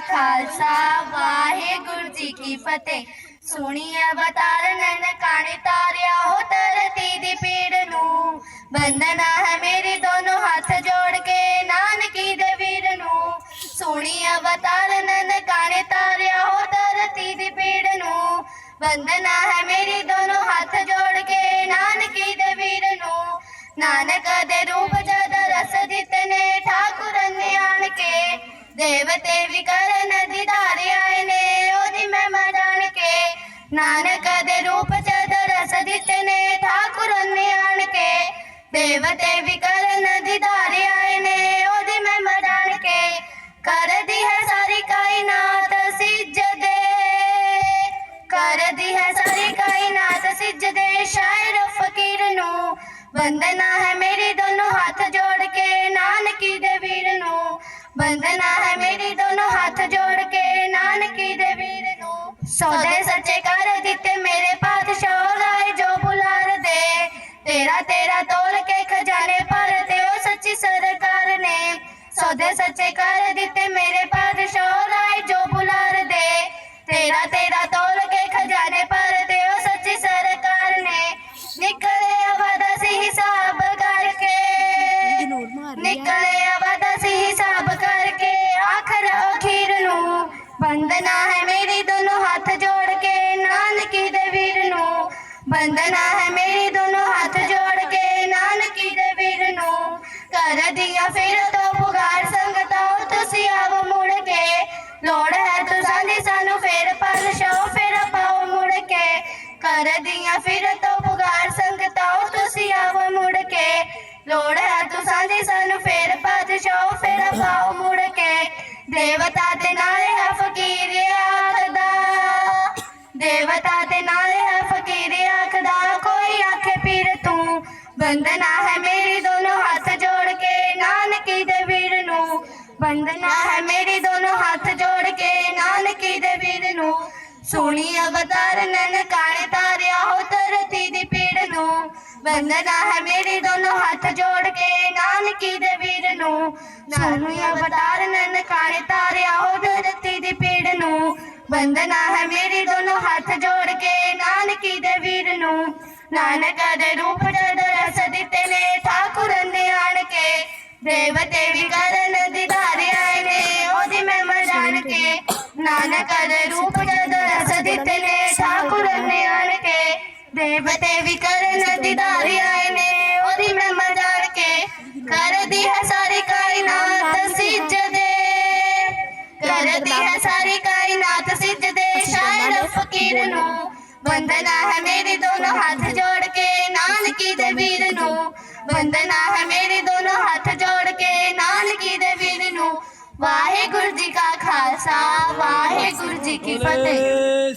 ਖਾਲਸਾ, ਵਾਹਿਗੁਰੂ ਜੀ ਕੀ ਫਤਿਹ। ਸੁਣੀ ਅਵਤਾਰ ਨਨਕਾਣੇ ਤਾਰਿਆ, ਹੋ ਧਰਤੀ ਦੀ ਪੀੜ ਨੂੰ। ਬੰਦਨਾ ਹੈ ਮੇਰੇ ਦੋਨੋਂ ਹੱਥ ਜੋੜ ਕੇ, ਨਾਨਕੀ ਦੇ ਵੀਰ ਨੂੰ। ਸੁਣੀ ਅਵਤਾਰ ਨਨਕਾਣੇ ਤਾਰਿਆ, ਹੋ ਧਰਤੀ ਦੀ ਪੀੜ ਨੂੰ। ਬੰਦਨਾ ਹੈ ਮੇਰੀ ਦੋਨੋਂ ਹੱਥ ਜੋੜ ਕੇ, ਨਾਨਕੀ ਦੇ ਵੀਰ ਨੂੰ। ਨਾਨਕ ਦੇ ਰੂਪ ਦੇਵਤੇ ਵੀ ਨਦੀ ਦੀਦਾਰ ਆਏ ਨੇ, ਉਹਦੀ ਮਹਿਮਾ ਜਾਣ ਕੇ ਨਾਨਕ ਦੇ ਰੂਪ ਜਦ ਰਸ ਦਿੱਤੇ ਨੇ, ਠਾਕੁਰ ਨੇ ਆਣ ਕੇ ਦੇਵਤੇ ਵੀ ਕਰਨ ਦੀਦਾਰ ਆਏ ਨੇ, ਉਹਦੀ ਮਹਿਮਾ ਜਾਣ ਕੇ ਕਰਦੀ ਹੈ ਸਾਰੀ ਕਾਇਨਾਤ ਸਿਜਦੇ। ਕਰਦੀ ਹੈ ਸਾਰੀ ਕਾਇਨਾਤ ਸਿਜਦੇ, ਸ਼ਾਇਰ ਫਕੀਰ ਨੂੰ ਵੰਦਨਾ ਹੈ ਮੇਰੀ ਦੋਨੋਂ ਹੱਥ ਜੋੜ ਸੌਦੇ ਸੱਚੇ ਕਰ ਦਿੱਤੇ ਮੇਰੇ ਪਾਤਸ਼ਾਹ ਰਾਏ ਜੋ ਬੁਲਾਰ ਦੇ। ਤੇਰਾ ਤੇਰਾ ਤੋਲ ਕੇ ਖਜ਼ਾਨੇ ਭਰ ਤੇ ਉਹ ਸੱਚੀ ਸਰਕਾਰ ਨੇ। ਸੌਦੇ ਸੱਚੇ ਕਰ ਦਿੱਤੇ ਮੇਰੇ ਪਾਤਸ਼ਾਹ ਰਾਏ ਜੋ ਬੁਲਾਰ ਦੇ। ਤੇਰਾ ਤੇਰਾ ਤੋਲ ਕੇ ਖਜ਼ਾਨੇ ਭਰ ਤੇ ਉਹ ਸੱਚੀ ਸਰਕਾਰ ਨੇ। ਨਿਕਲੇ ਆਵਾਦਾ ਸੀ ਹਿਸਾਬ ਕਰਕੇ। ਨਿਕਲੇ ਆਵਾਦਾ ਸੀ ਕਰ ਫਿਰ ਤੋਂ ਪੁਗਾਰ ਸੰਗਤਾਂ, ਤੁਸੀਂ ਆਵ ਮੁੜ ਕੇ। ਲੋੜ ਹੈ ਤੁਸਾਂ ਦੀ ਸਾਨੂੰ ਫੇਰ ਪਰ ਫਿਰ ਪਾਓ ਮੁੜ ਕੇ। ਕਰ ਫਿਰ ਤੋਂ ਪੁਗਾਰ ਸੰਗਤਾਂ, ਤੁਸੀਂ ਆਵ ਮੁੜ ਕੇ। ਲੋੜ ਹੈ ਤੁਸਾਂ ਦੀ ਸਾਨੂੰ ਫੇਰ ਪਾਤਸ਼ਾਹ ਫੇਰ ਪਾਓ ਮੁੜ ਕੇ। ਦੇਵਤਾ ਦੇ ਨਾਲ ਹੈ ਫਕੀਰ ਆਖਦਾ ਦੇਵਤਾ ਦੇ ਨਾਲ ਹੈ ਫਕੀਰ ਆਖਦਾ ਕੋਈ ਆਖੇ ਪੀਰ ਤੂੰ ਬੰਦਨਾ ਹੈ ਮੇਰੀ ਦੋਨੋਂ ਹੱਥ ਨੂੰ ਬੰਦਨਾ ਹੈ ਮੇਰੀ ਦੋਨੋਂ ਹੱਥ ਜੋੜ ਕੇ, ਨਾਨਕੀ ਦੇ ਵੀਰ ਨੂੰ। ਸੋਹਣੀ ਅਵਤਾਰ ਨਨਕਾਣੇ ਤਾਰਿਆ ਹੋ ਧਰਤੀ ਦੀ ਪੀੜ ਨੂੰ। ਬੰਦਨਾ ਹੈ ਮੇਰੀ ਦੋਨੋਂ ਹੱਥ ਜੋੜ ਕੇ, ਨਾਨਕੀ ਦੇ ਵੀਰ ਨੂੰ। ਸੋਹਣੀ ਅਵਤਾਰ ਨਨਕਾਣੇ ਤਾਰਿਆ ਹੋ ਧਰਤੀ ਦੀ ਪੀੜ ਨੂੰ। ਬੰਦਨਾ ਹੈ ਮੇਰੀ ਦੋਨੋਂ ਹੱਥ ਜੋੜ ਕੇ, ਨਾਨਕੀ ਦੇ ਵੀਰ ਨੂੰ। ਨਾਨਕ ਦੇ ਰੂਪ ਦੇਵਤੇ ਵੀ ਕਰਨ ਦੀਦਾਰ ਆਏ ਨੇ ਉਹਦੀ ਮਹਿਮਾ ਜਾਣ ਕੇ ਨਾਨਕ ਦੇ ਰੂਪ ਜਦ ਰਸ ਦਿੱਤੇ ਨੇ ਠਾਕੁਰ ਨੇ ਆਣ ਕੇ ਦੇਵਤੇ ਵੀ ਕਰਨ ਦੀਦਾਰ ਆਏ ਨੇ ਉਹਦੀ ਮਹਿਮਾ ਜਾਣ ਕੇ ਕਰਦੀ ਹੈ ਸਾਰੀ ਕਾਇਨਾਤ ਸਿਜਦੇ। ਕਰਦੀ ਹੈ ਸਾਰੀ ਕਾਇਨਾਤ ਸਿਜਦੇ ਸ਼ਾਇਰ ਫਕੀਰ ਨੂੰ ਵੰਦਨਾ ਹੈ ਮੇਰੀ ਦੋਨੋਂ ਹੱਥ ਜੋੜ ਕੇ ਨਾਨਕੀ ਦੇ ਵੀਰ ਨੂੰ ਵੰਦਨਾ ਹੈ ਮੇਰੀ ਦੋਨੋਂ ਹੱਥ ਨਾਨਕੀ ਦੇ ਵੀਰ ਨੂੰ ਵਾਹਿਗੁਰੂ ਜੀ ਕਾ ਖਾਲਸਾ ਵਾਹਿਗੁਰੂ ਜੀ ਕੀ ਫਤਿਹ।